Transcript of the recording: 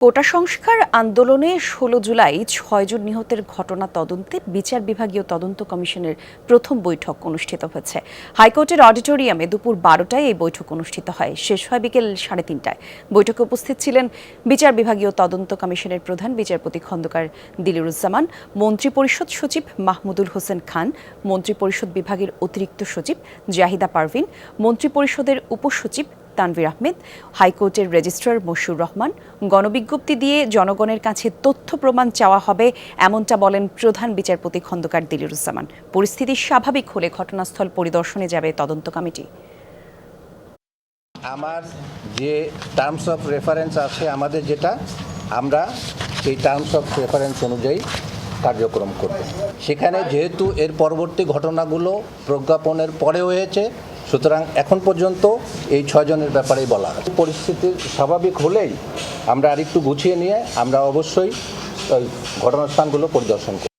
কোটা সংস্কার আন্দোলনে ষোলো জুলাই ছয়জন নিহতের ঘটনা তদন্তে বিচার বিভাগীয় তদন্ত কমিশনের প্রথম বৈঠক অনুষ্ঠিত হয়েছে। হাইকোর্টের অডিটোরিয়ামে দুপুর বারোটায় এই বৈঠক অনুষ্ঠিত হয়। শেষ হয় বিকেল সাড়ে তিনটায়। বৈঠকে উপস্থিত ছিলেন বিচার বিভাগীয় তদন্ত কমিশনের প্রধান বিচারপতি খন্দকার দিলিরুজ্জামান, মন্ত্রিপরিষদ সচিব মাহমুদুল হোসেন খান, মন্ত্রিপরিষদ বিভাগের অতিরিক্ত সচিব জাহিদা পারভিন, মন্ত্রিপরিষদের উপসচিব তানভীর আহমেদ, হাইকোর্টের রেজিস্ট্রার মশুর রহমান। গণবিজ্ঞপ্তি দিয়ে জনগণের কাছে তথ্য প্রমাণ চাওয়া হবে, এমনটা বলেন প্রধান বিচারপতি খন্দকার দিলিরুজ্জামান। পরিস্থিতি স্বাভাবিক হলে ঘটনাস্থল পরিদর্শনে যাবে তদন্ত কমিটি। আমার যে টার্মস অফ রেফারেন্স আছে, আমাদের যেটা, আমরা সেই টার্মস অফ রেফারেন্স অনুযায়ী কার্যক্রম করব। সেখানে যেহেতু এর পরবর্তী ঘটনাগুলো প্রজ্ঞাপনের পরে হয়েছে সুতরাং এখন পর্যন্ত এই ছজনের ব্যাপারেই বলা হয়। পরিস্থিতি স্বাভাবিক হলেই আমরা আরেকটু গুছিয়ে নিয়ে আমরা অবশ্যই ঘটনাস্থানগুলো পরিদর্শন করব।